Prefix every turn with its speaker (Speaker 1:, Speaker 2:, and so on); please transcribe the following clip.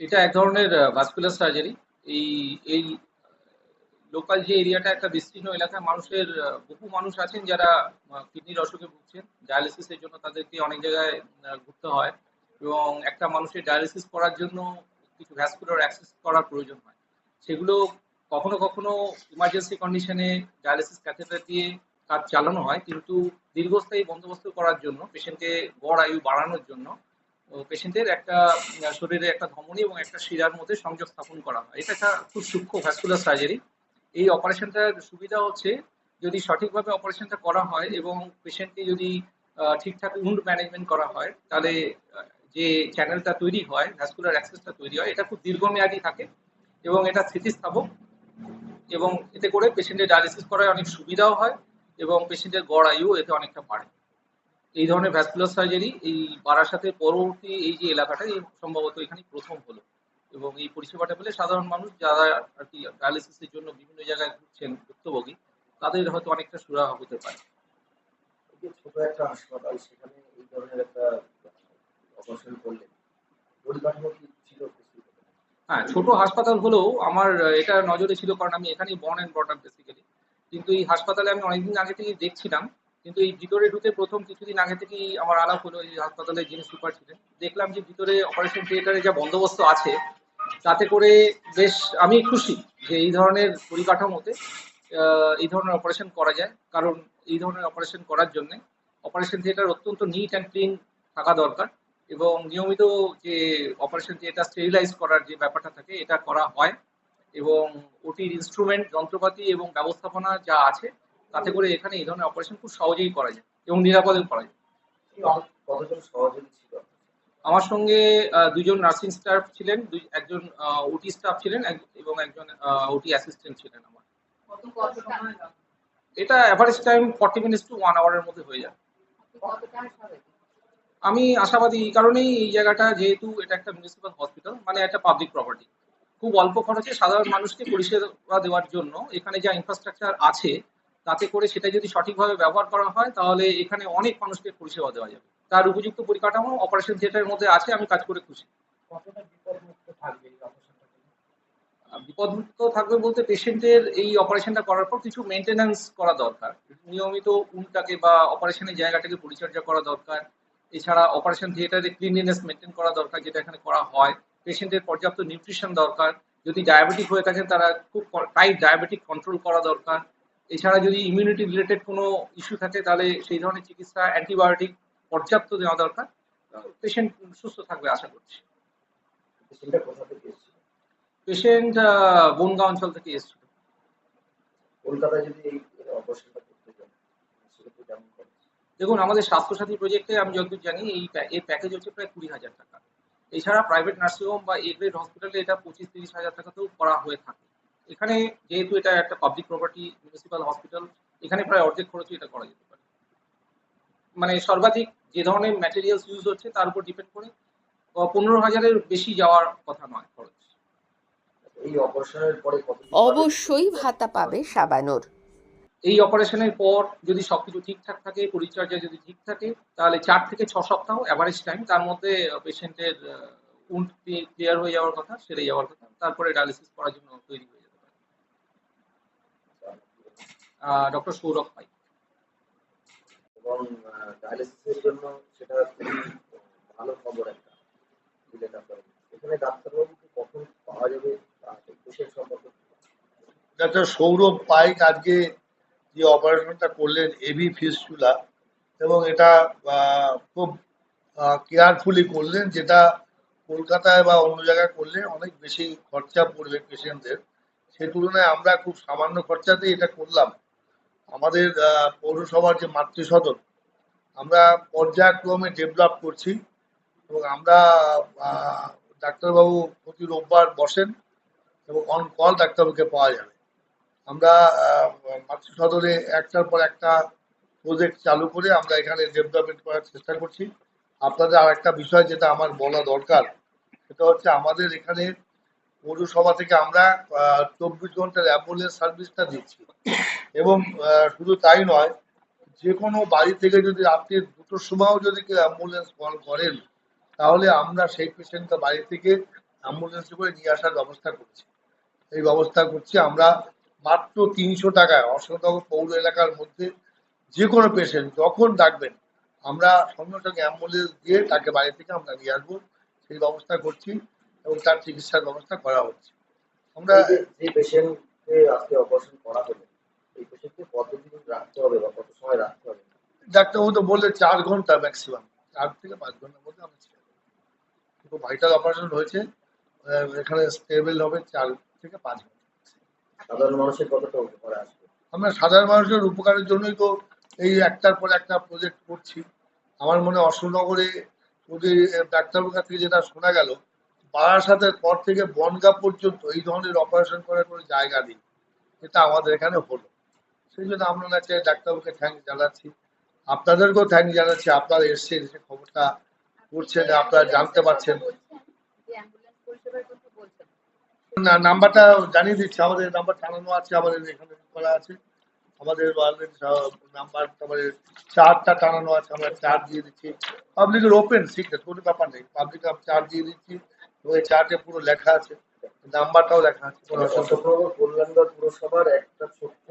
Speaker 1: এটা এক ধরনের ভাস্কুলার সার্জারি এই এই লোকাল যে এরিয়াটা একটা বিস্তীর্ণ এলাকায় মানুষের বহু মানুষ আছেন যারা কিডনির অসুখে ভুগছেন। ডায়ালিসিসের জন্য তাদেরকে অনেক জায়গায় ঘুরতে হয় এবং একটা মানুষের ডায়ালিসিস করার জন্য কিছু ভ্যাসকুলার অ্যাক্সেস করার প্রয়োজন হয়। সেগুলো কখনো কখনো ইমার্জেন্সি কন্ডিশনে ডায়ালিসিস ক্যাথেটার দিয়ে কাজ চালানো হয়। কিন্তু দীর্ঘস্থায়ী বন্দোবস্ত করার জন্য পেশেন্টকে গড় আয়ু বাড়ানোর জন্য পেশেন্টের একটা শরীরে একটা ধমনী এবং একটা শিরার মধ্যে সংযোগ স্থাপন করা হয়। এটা একটা খুব সূক্ষ্ম ভ্যাসকুলার সার্জারি এই অপারেশনটার সুবিধা হচ্ছে যদি সঠিকভাবে অপারেশনটা করা হয় এবং পেশেন্টকে যদি ঠিকঠাক উন্ড ম্যানেজমেন্ট করা হয়, তাহলে যে চ্যানেলটা তৈরি হয় ভ্যাসকুলার অ্যাক্সেসটা তৈরি হয়, এটা খুব দীর্ঘমেয়াদী থাকে এবং এটা স্থিতিস্থাপক এবং এতে করে পেশেন্টের ডায়ালিসিস করায় অনেক সুবিধাও হয় এবং পেশেন্টের গড় আয়ু এতে অনেকটা বাড়ে। এই ধরনের ভ্যাসকুলার সার্জারি এই বারাসাতের পরবর্তী এই যে এলাকাটা এই সম্ভবত এখানে প্রথম হলো। এবং এই পরিষেবাটা পেলে সাধারণ মানুষ যারা আর কি ডায়ালিসিসের জন্য বিভিন্ন জায়গায় ঘুরছেন ভুক্তভোগী তাদের হয়তো অনেকটা সুরাহা হতে পারে।
Speaker 2: ছোট একটা হাসপাতাল সেখানে এই ধরনের একটা অপারেশন করলেন। পরিকাঠামো কি ছিল
Speaker 1: হ্যাঁ ছোট হাসপাতাল হলেও আমার এটা নজরে ছিল কারণ আমি এখানেই born and brought up basically কিন্তু এই হাসপাতালে আমি অনেকদিন আগে থেকেই দেখছিলাম কিন্তু এই ভিতরে ঢুকে প্রথম কিছুদিন আগে থেকেই আমার আলাপ হলো এই হাসপাতালে যিনি সুপার ছিলেন। দেখলাম যে ভিতরে অপারেশন থিয়েটারে যা বন্দোবস্ত আছে, তাতে করে বেশ আমি খুশি যে এই ধরনের পরিকাঠামোতে এই ধরনের অপারেশন করা যায়। কারণ এই ধরনের অপারেশন করার জন্য অপারেশন থিয়েটার অত্যন্ত নিট অ্যান্ড ক্লিন থাকা দরকার এবং নিয়মিত যে অপারেশন থিয়েটার স্টেরিলাইজ করার যে ব্যাপারটা থাকে, এটা করা হয় এবং ওটির ইনস্ট্রুমেন্ট যন্ত্রপাতি এবং ব্যবস্থাপনা যা আছে তাতে করে এখানে এই ধরনের অপারেশন খুব সহজেই করা যায় এবং নিরাপদে করা যায়। আমার সঙ্গে দুজন নার্সিং স্টাফ ছিলেন একজন ওটি স্টাফ ছিলেন এবং একজন ওটি অ্যাসিস্ট্যান্ট ছিলেন আমার? এটা average time forty minutes to one আওয়ারের মধ্যে হয়ে যায়। আমি আশাবাদী এই কারণেই এই জায়গাটা যেহেতু এটা একটা মিউনিসিপাল হসপিটাল মানে একটা পাবলিক প্রপার্টি খুব অল্প খরচে সাধারণ মানুষকে পরিষেবা দেওয়ার জন্য এখানে যা ইনফ্রাস্ট্রাকচার আছে তাতে করে সেটা যদি সঠিকভাবে ব্যবহার করা হয় তাহলে এখানে অনেক মানুষকে পরিষেবা দেওয়া যাবে। তার উপযুক্ত পরিকাঠামো অপারেশন থিয়েটারের মধ্যে আছে আমি কাজ করে খুশি।
Speaker 2: বিপদমুক্ত থাকবে
Speaker 1: বলতে পেশেন্টের এই অপারেশনটা করার পর কিছু মেনটেন্যান্স করা দরকার। নিয়মিত উনটাকে বা অপারেশনের জায়গাটাকে পরিচর্যা করা দরকার। এছাড়া অপারেশন থিয়েটারে ক্লিনলিনেস মেনটেন করা দরকার যেটা এখানে করা হয়। পেশেন্টের পর্যাপ্ত নিউট্রিশন দরকার। যদি ডায়াবেটিক হয়ে থাকেন তারা খুব টাইট ডায়াবেটিক কন্ট্রোল করা দরকার। এছাড়া যদি ইমিউনিটি রিলেটেড কোনো ইস্যু থাকে তাহলে সেই ধরনের চিকিৎসা অ্যান্টিবায়োটিক পর্যাপ্ত দেওয়া দরকার। পেশেন্ট সুস্থ থাকবে আশা করছি। পেশেন্ট বনগাঁ অঞ্চল থেকে এসেছিল।
Speaker 2: কলকাতায় যদি
Speaker 1: দেখুন আমাদের স্বাস্থ্যসাথী প্রজেক্টে আমি যতদূর জানি এই এই প্যাকেজ হচ্ছে প্রায় কুড়ি হাজার টাকা। এছাড়া প্রাইভেট নার্সিংহোম বা এ গ্রেড হসপিটালে এটা পঁচিশ তিরিশ হাজার টাকাতেও করা হয়ে থাকে। এখানে যেহেতু এটা একটা পাবলিক প্রপার্টি মিউনিসিপাল হসপিটাল এখানে প্রায় অর্ধেক খরচে এটা করা যেতে পারে। মানে সর্বাধিক যে ধরনের ম্যাটেরিয়ালস ইউজ হচ্ছে তার উপর ডিপেন্ড করে পনেরো হাজারের বেশি যাওয়ার কথা নয় খরচ।
Speaker 2: এই অপারেশনের পরে কত
Speaker 3: অবশ্যই ভাতা পাবে সাবানুর।
Speaker 1: এই অপারেশনের পর যদি সবকিছু ঠিকঠাক থাকে পরিচর্যা যদি ঠিক থাকে তাহলে চার থেকে ছ সপ্তাহ অ্যাভারেজ টাইম তার মধ্যে পেশেন্টের উন্ড ক্লিয়ার হয়ে যাওয়ার কথা সেরে যাওয়ার কথা তারপরে ডায়ালিসিস করার জন্য তৈরি হয়ে যেতে পারে ডক্টর সৌরভ পাই।
Speaker 2: এবং ডায়ালিসিসের জন্য সেটা ভালো খবর একটা দিলেন আপনারা। এখানে ডাক্তারবাবুকে কখন পাওয়া যাবে? পেশেন্ট সম্পর্কে
Speaker 4: ডাক্তার সৌরভ পাইক আজকে যে অপারেশনটা করলেন এবি ফিস্টুলা এবং এটা আহ, খুব কেয়ারফুলি করলেন যেটা কলকাতায় বা অন্য জায়গায় করলে অনেক বেশি খরচা পড়বে পেশেন্টদের সে তুলনায় আমরা খুব সামান্য খরচাতেই এটা করলাম। আমাদের পৌরসভার যে মাতৃসদন আমরা পর্যায়ক্রমে ডেভেলপ করছি এবং আমরা ডাক্তারবাবু প্রতি রোববার বসেন এবং অন কল ডাক্তারবাবুকে পাওয়া যাবে। আমরা আহ, মাতৃ সদরে একটার পর একটা প্রজেক্ট চালু করে আমরা এখানে ডেভেলপমেন্ট করার চেষ্টা করছি। আপনাদের আর একটা বিষয় যেটা আমার বলা দরকার সেটা হচ্ছে আমাদের এখানে পৌরসভা থেকে আমরা চব্বিশ ঘণ্টার অ্যাম্বুলেন্স সার্ভিসটা দিচ্ছি। এবং শুধু তাই নয়, যে কোনো বাড়ি থেকে যদি রাত্রি দুটোর সময়ও যদি কেউ অ্যাম্বুলেন্স কল করেন, তাহলে আমরা সেই পেশেন্টটা বাড়ি থেকে অ্যাম্বুলেন্সে করে নিয়ে আসার ব্যবস্থা করছি। এই ব্যবস্থা করছি আমরা মাত্র তিনশো টাকায় অশোকনগর পৌর এলাকার মধ্যে যে কোনো পেশেন্ট যখন ডাকবেন, আমরা সঙ্গে সঙ্গে অ্যাম্বুলেন্স দিয়ে তাকে বাড়ি থেকে আমরা নিয়ে আসব। সেই ব্যবস্থা করছি। এবং তার চিকিৎসার ব্যবস্থা করা হচ্ছে। আমরা
Speaker 2: যে- পেশেন্টকে আজকে অপারেশন করা হলো এই পেশেন্টকে কতদিন রাখতে হবে বা কত সময় রাখতে হবে?
Speaker 4: ডাক্তারবাবু তো বললে চার ঘণ্টা ম্যাক্সিমাম চার থেকে পাঁচ ঘণ্টার মধ্যে আমরা ছেড়ে দেবো। কিন্তু ভাইটাল অপারেশন হয়েছে এখানে স্টেবল হবে চার থেকে পাঁচ ঘণ্টা
Speaker 2: সাধারণ মানুষের কতটা উপকারে আসবে?
Speaker 4: আমরা সাধারণ মানুষের উপকারের জন্যই তো এই একটার পর একটা প্রজেক্ট করছি। আমার মনে হয় অশোকনগরে যদি ডাক্তারবাবুর কাছ থেকে যেটা শোনা গেল বারাসাতের পর থেকে বনগা পর্যন্ত এই ধরনের অপারেশন করার কোনো জায়গা নেই। এটা আমাদের এখানে হলো। সেই জন্য আমরা না ডাক্তারবাবুকে থ্যাংক জানাচ্ছি। আপনাদেরকেও থ্যাংক জানাচ্ছি। আপনারা এসছেন, এসে খবরটা করছেন, আপনারা জানতে পারছেন। না, নাম্বারটা জানিয়ে দিচ্ছি। আমাদের নাম্বার টানানো আছে, আমাদের এখানে করা আছে। আমাদের নাম্বার, আমাদের চারটা টানানো আছে, আমরা চার দিয়ে দিচ্ছি। পাবলিকের ওপেন সিক্রেট কোনো ব্যাপার নেই। পাবলিক চার দিয়ে দিচ্ছি। এবং এই চার্টে পুরো লেখা আছে নাম্বারটাও লেখা আছে।
Speaker 2: পুরসভার একটা ছোট্ট